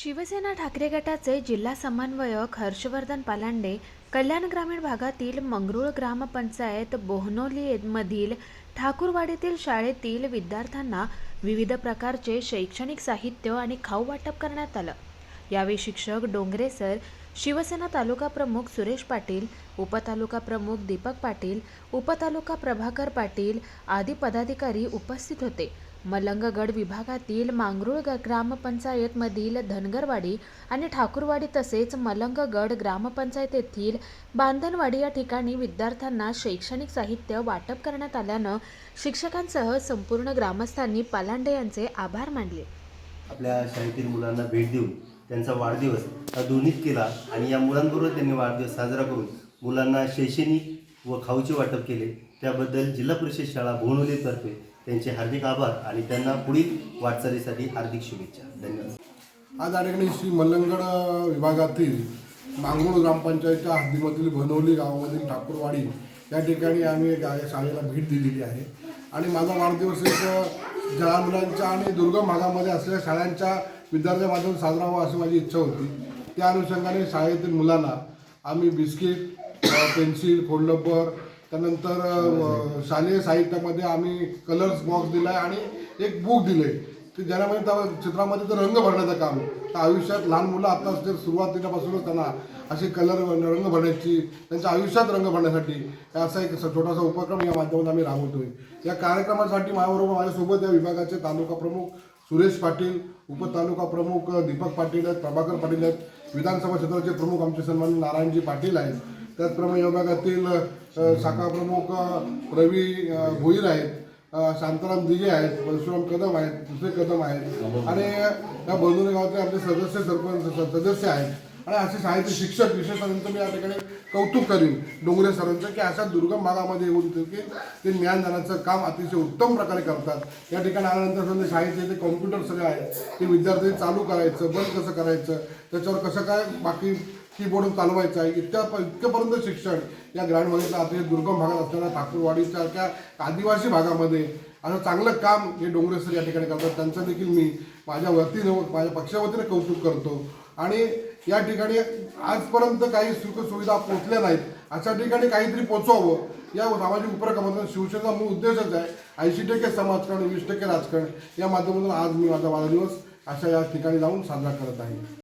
शिवसेना ठाकरे गटाचे जिल्हा समन्वयक हर्षवर्धन पालांडे कल्याण ग्रामीण भागातील मंगरुळ ग्रामपंचायत बोहनोलीमधील ठाकूरवाडीतील शाळेतील विद्यार्थ्यांना विविध प्रकारचे शैक्षणिक साहित्य आणि खाऊ वाटप करण्यात आलं. यावेळी शिक्षक डोंगरे सर शिवसेना तालुका प्रमुख सुरेश पाटील उपतालुका प्रमुख दीपक पाटील उपतालुका प्रभाकर पाटील आदी पदाधिकारी उपस्थित होते. मलंगगड विभागातील मांगरुळ ग्रामपंचायतमधील धनगरवाडी आणि ठाकूरवाडी तसेच मलंगगड ग्रामपंचायतीतील बांधनवाडी या ठिकाणी विद्यार्थ्यांना शैक्षणिक साहित्य वाटप करण्यात आल्यानं शिक्षकांसह संपूर्ण ग्रामस्थांनी पालांडे यांचे आभार मानले. आपल्या शाळेतील मुलांना भेट देऊन त्यांचा वाढदिवस हा दोन्हीत केला आणि या मुलांबरोबर त्यांनी वाढदिवस साजरा करून मुलांना शैक्षणिक व खाऊचे वाटप केले. त्याबद्दल जिल्हा परिषद शाळा भोवनोलीतर्फे त्यांचे हार्दिक आभार आणि त्यांना पुढील वाटचालीसाठी हार्दिक शुभेच्छा. धन्यवाद. आज या ठिकाणी श्री मल्लंगड विभागातील मांगरूळ ग्रामपंचायतच्या हद्दीमधील भनवली गावामधील ठाकूरवाडी या ठिकाणी आम्ही शाळेला भेट दिलेली आहे. आणि माझा वाढदिवस एक अ, मुलांच्या आणि दुर्गम भागामध्ये असलेल्या शाळांच्या विद्यार्थ्यांमाध्यम साजरा व्हावा अशी माझी इच्छा होती. त्या अनुषंगाने शाळेतील मुलांना आम्ही बिस्किट पेन्सिल फोल्डबर त्यानंतर शालेय साहित्यामध्ये आम्ही कलर्स बॉक्स दिला आहे आणि एक बुक दिले की ज्यामध्ये त्या चित्रामध्ये तर रंग भरण्याचं काम तर आयुष्यात लहान मुलं आता असते सुरुवातीपासूनच त्यांना असे कलर रंग भरण्याची त्यांच्या आयुष्यात रंग भरण्यासाठी असा एक छोटासा उपक्रम या माध्यमातून आम्ही राबवतोय. या कार्यक्रमासाठी माझ्याबरोबर माझ्यासोबत या विभागाचे तालुका प्रमुख सुरेश पाटील उपतालुका प्रमुख दीपक पाटील आहेत प्रभाकर पाटील आहेत विधानसभा क्षेत्राचे प्रमुख आमचे सन्मान नारायणजी पाटील आहेत. त्याचप्रमाणे या विभागातील शाखा प्रमुख रवी भोईर आहेत. शांताराम दिघे आहेत परशुराम कदम आहेत दुसरे कदम आहेत. आणि या बंधुनी गावाचे आमचे सदस्य सरपंच सदस्य आहेत. आणि असे शाळेचे शिक्षक विशेषतः त्यांचं मी या ठिकाणी कौतुक करीन डोंगरे सरांचं की अशा दुर्गम भागामध्ये येऊन की ते ज्ञानदानाचं काम अतिशय उत्तम प्रकारे करतात. या ठिकाणी आल्यानंतर शाळेचे ते कॉम्प्युटर सगळे आहेत. ते विद्यार्थी चालू करायचं बंद कसं करायचं त्याच्यावर कसं काय बाकी कीबोर्ड चालवायचं आहे. इतक्या इतक्यापर्यंत शिक्षण. या ग्रामीण भागातल्या अतिशय दुर्गम भागात असलेल्या ठाकूरवाडीसारख्या आदिवासी भागामध्ये असं चांगलं काम हे डोंगरे सर या ठिकाणी करतात. त्यांचं देखील मी माझ्या वतीनं माझ्या पक्षावतीने कौतुक करतो. आणि या ठिकाणी आजपर्यंत काही सुख सुविधा पोचल्या नाहीत. अशा ठिकाणी काहीतरी पोचवावं. या सामाजिक उपक्रमातून शिवसेनेचा मूळ उद्देशच आहे. ऐंशी टक्के समाजकारण वीस टक्के राजकारण. या माध्यमातून आज मी माझा वाढदिवस अशा या ठिकाणी जाऊन साजरा करत आहे.